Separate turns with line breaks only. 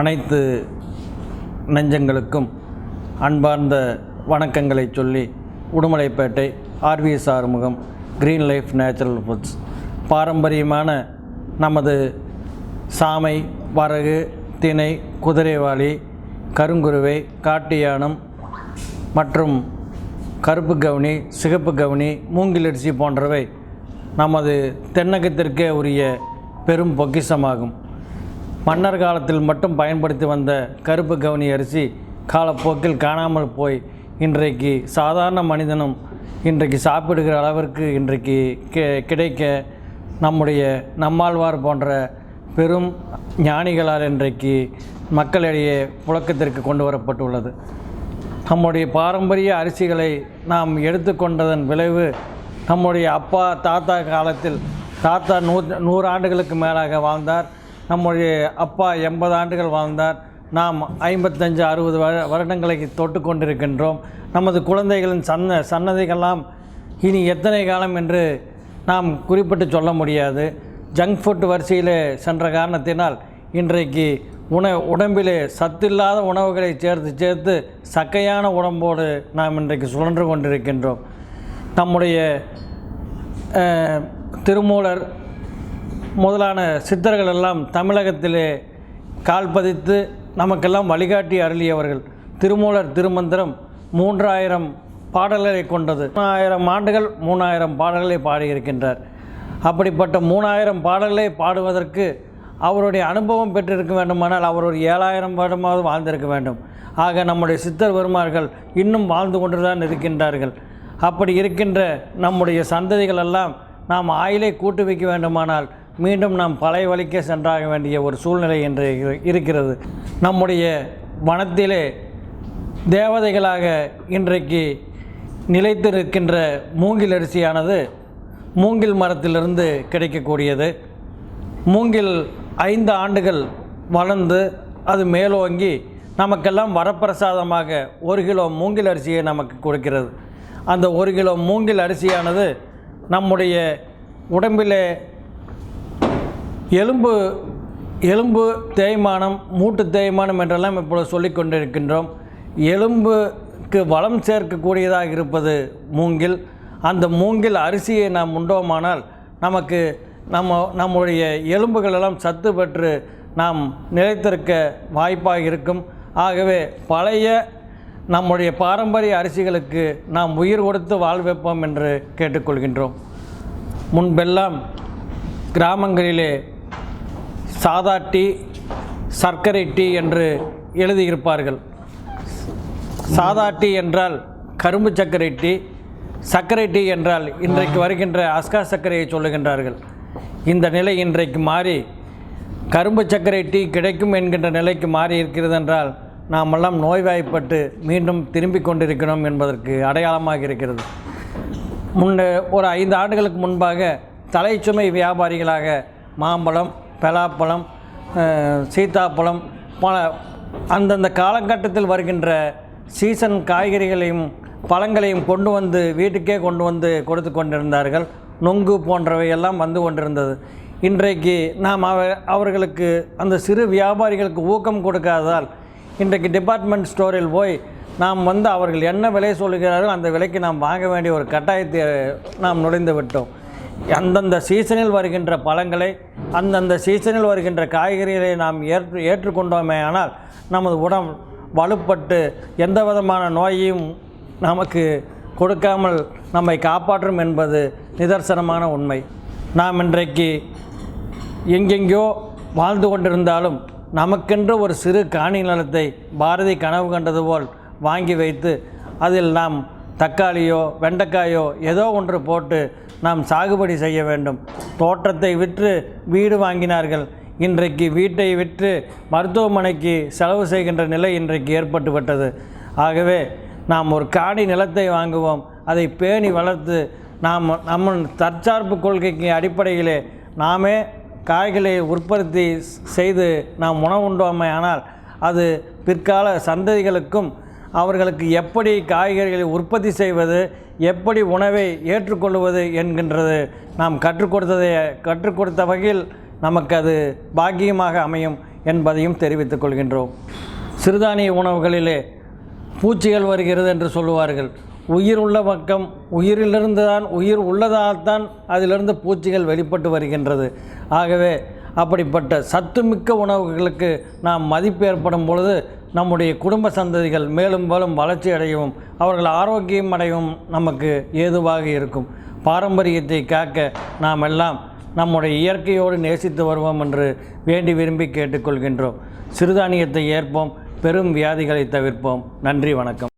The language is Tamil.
அனைத்து நெஞ்சங்களுக்கும் அன்பார்ந்த வணக்கங்களை சொல்லி Udumalaipettai RVS Arumugam green life natural foods பாரம்பரியமான நமது சாமை வரகு திணை குதிரைவாளி கருங்குருவை காட்டு யானம் மற்றும் கருப்பு கவுனி சிகப்பு கவுனி மூங்கிலரிசி போன்றவை நமது தென்னகத்திற்கே உரிய பெரும் பொக்கிஷமாகும். மன்னர் காலத்தில் மட்டும் பயன்படுத்தி வந்த கருப்பு கவுனி அரிசி காலப்போக்கில் காணாமல் போய் இன்றைக்கு சாதாரண மனிதனும் இன்றைக்கு சாப்பிடுகிற அளவிற்கு இன்றைக்கு கிடைக்க நம்முடைய நம்மாழ்வார் போன்ற பெரும் ஞானிகளால் இன்றைக்கு மக்களிடையே புழக்கத்திற்கு கொண்டு வரப்பட்டுள்ளது. நம்முடைய பாரம்பரிய அரிசிகளை நாம் எடுத்துக்கொண்டதன் விளைவு நம்முடைய அப்பா தாத்தா காலத்தில் தாத்தா நூ நூறு ஆண்டுகளுக்கு மேலாக வாழ்ந்தார். நம்முடைய அப்பா எண்பது ஆண்டுகள் வாழ்ந்தார். நாம் ஐம்பத்தஞ்சு அறுபது வ வருடங்களை தொட்டு கொண்டிருக்கின்றோம். நமது குழந்தைகளின் சன்ன சன்னதிகள்லாம் இனி எத்தனை காலம் என்று நாம் குறிப்பிட்டு சொல்ல முடியாது. ஜங்க் ஃபுட் வரிசையில் சென்ற காரணத்தினால் இன்றைக்கு உண உடம்பிலே சத்தில்லாத உணவுகளை சேர்த்து சேர்த்து சக்கையான உடம்போடு நாம் இன்றைக்கு சுழன்று கொண்டிருக்கின்றோம். நம்முடைய திருமூலர் முதலான சித்தர்கள் எல்லாம் தமிழகத்திலே கால் பதித்து நமக்கெல்லாம் வழிகாட்டி அருளியவர்கள். திருமூலர் திருமந்திரம் மூன்றாயிரம் பாடல்களை கொண்டது. மூணாயிரம் ஆண்டுகள் மூணாயிரம் பாடல்களை பாடியிருக்கின்றார். அப்படிப்பட்ட மூணாயிரம் பாடல்களை பாடுவதற்கு அவருடைய அனுபவம் பெற்றிருக்க வேண்டுமானால் அவர் ஒரு ஏழாயிரம் வருடமாவது வாழ்ந்திருக்க வேண்டும். ஆக நம்முடைய சித்தர் பெருமார்கள் இன்னும் வாழ்ந்து கொண்டுதான் இருக்கின்றார்கள். அப்படி இருக்கின்ற நம்முடைய சந்ததிகள் எல்லாம் நாம் ஆயிலை கூட்டு வைக்க வேண்டுமானால் மீண்டும் நாம் பழைய வழிக்கே சென்றாக வேண்டிய ஒரு சூழ்நிலை என்று இருக்கிறது. நம்முடைய வனத்திலே தேவதைகளாக இன்றைக்கு நிலைத்திருக்கின்ற மூங்கில் அரிசியானது மூங்கில் மரத்திலிருந்து கிடைக்கக்கூடியது. மூங்கில் ஐந்து ஆண்டுகள் வளர்ந்து அது மேலோங்கி நமக்கெல்லாம் வரப்பிரசாதமாக ஒரு கிலோ மூங்கில் அரிசியை நமக்கு கொடுக்கிறது. அந்த ஒரு கிலோ மூங்கில் அரிசியானது நம்முடைய உடம்பிலே எலும்பு எலும்பு தேய்மானம் மூட்டு தேய்மானம் என்றெல்லாம் இப்பொழுது சொல்லிக் கொண்டிருக்கின்றோம். எலும்புக்கு வளம் சேர்க்கக்கூடியதாக இருப்பது மூங்கில். அந்த மூங்கில் அரிசியை நாம் உண்டோமானால் நமக்கு நம்ம நம்முடைய எலும்புகளெல்லாம் சத்து பெற்று நாம் நிலைத்திருக்க வாய்ப்பாக இருக்கும். ஆகவே பழைய நம்முடைய பாரம்பரிய அரிசிகளுக்கு நாம் உயிர் கொடுத்து வாழ்வைப்போம் என்று கேட்டுக்கொள்கின்றோம். முன்பெல்லாம் கிராமங்களிலே சாதா டீ சர்க்கரை டீ என்று எழுதியிருப்பார்கள். சாதா டீ என்றால் கரும்பு சர்க்கரை டீ சர்க்கரை டீ என்றால் இன்றைக்கு வருகின்ற அஸ்கா சர்க்கரையை சொல்லுகின்றார்கள். இந்த நிலை இன்றைக்கு மாறி கரும்பு சர்க்கரை டீ கிடைக்கும் என்கின்ற நிலைக்கு மாறி இருக்கிறது என்றால் நாமெல்லாம் நோய்வாய்ப்பட்டு மீண்டும் திரும்பி கொண்டிருக்கிறோம் என்பதற்கு அடையாளமாக இருக்கிறது. முன்ன ஒரு ஐந்து ஆண்டுகளுக்கு முன்பாக தலைச்சுமை வியாபாரிகளாக மாம்பழம் பலாப்பழம் சீத்தாப்பழம் பல அந்தந்த காலகட்டத்தில் வருகின்ற சீசன் காய்கறிகளையும் பழங்களையும் கொண்டு வந்து வீட்டுக்கே கொண்டு வந்து கொடுத்து கொண்டிருந்தார்கள். நொங்கு போன்றவை எல்லாம் வந்து கொண்டிருந்தது. இன்றைக்கு நாம் அவ அவர்களுக்கு அந்த சிறு வியாபாரிகளுக்கு ஊக்கம் கொடுக்காததால் இன்றைக்கு டிபார்ட்மெண்ட் ஸ்டோரில் போய் நாம் வந்து அவர்கள் என்ன விலை சொல்கிறார்கள் அந்த விலைக்கு நாம் வாங்க வேண்டிய ஒரு கட்டாயத்தை நாம் நுழைந்து விட்டோம். அந்தந்த சீசனில் வருகின்ற பழங்களை அந்தந்த சீசனில் வருகின்ற காய்கறிகளை நாம் ஏற்று ஏற்றுக்கொண்டோமே ஆனால் நமது உடம் வலுப்பட்டு எந்த விதமான நோயையும் நமக்கு கொடுக்காமல் நம்மை காப்பாற்றும் என்பது நிதர்சனமான உண்மை. நாம் இன்றைக்கு எங்கெங்கோ வாழ்ந்து கொண்டிருந்தாலும் நமக்கென்று ஒரு சிறு காணி நிலத்தை பாரதி கனவு கண்டது போல் வாங்கி வைத்து அதில் நாம் தக்காளியோ வெண்டைக்காயோ ஏதோ ஒன்று போட்டு நாம் சாகுபடி செய்ய வேண்டும். தோட்டத்தை விற்று வீடு வாங்கினார்கள். இன்றைக்கு வீட்டை விற்று மருத்துவமனைக்கு செலவு செய்கின்ற நிலை இன்றைக்கு ஏற்பட்டுவிட்டது. ஆகவே நாம் ஒரு காணி நிலத்தை வாங்குவோம். அதை பேணி வளர்த்து நாம் நம்ம தற்சார்பு கொள்கைக்கு அடிப்படையிலே நாமே காய்களை உற்பத்தி செய்து நாம் உணவுண்டோமே ஆனால் அது பிற்கால சந்ததிகளுக்கும் அவர்களுக்கு எப்படி காய்கறிகளை உற்பத்தி செய்வது எப்படி உணவை ஏற்றுக்கொள்வது என்கின்றது நாம் கற்றுக் கொடுத்ததை கற்றுக் கொடுத்த வகையில் நமக்கு அது பாக்கியமாக அமையும் என்பதையும் தெரிவித்துக் கொள்கின்றோம். சிறுதானிய உணவுகளிலே பூச்சிகள் வருகிறது என்று சொல்லுவார்கள். உயிர் உள்ள பக்கம் உயிரிலிருந்து தான் உயிர் உள்ளதால்தான் அதிலிருந்து பூச்சிகள் வெளிப்பட்டு வருகின்றது. ஆகவே அப்படிப்பட்ட சத்துமிக்க உணவுகளுக்கு நாம் மதிப்பு ஏற்படும் பொழுது நம்முடைய குடும்ப சந்ததிகள் மேலும் மேலும் வளர்ச்சி அடையவும் அவர்கள் ஆரோக்கியம் அடையவும் நமக்கு ஏதுவாக இருக்கும். பாரம்பரியத்தை காக்க நாம் எல்லாம் நம்முடைய இயற்கையோடு நேசித்து வருவோம் என்று வேண்டி விரும்பி கேட்டுக்கொள்கின்றோம். சிறுதானியத்தை ஏற்போம் பெரும் வியாதிகளை தவிர்ப்போம். நன்றி வணக்கம்.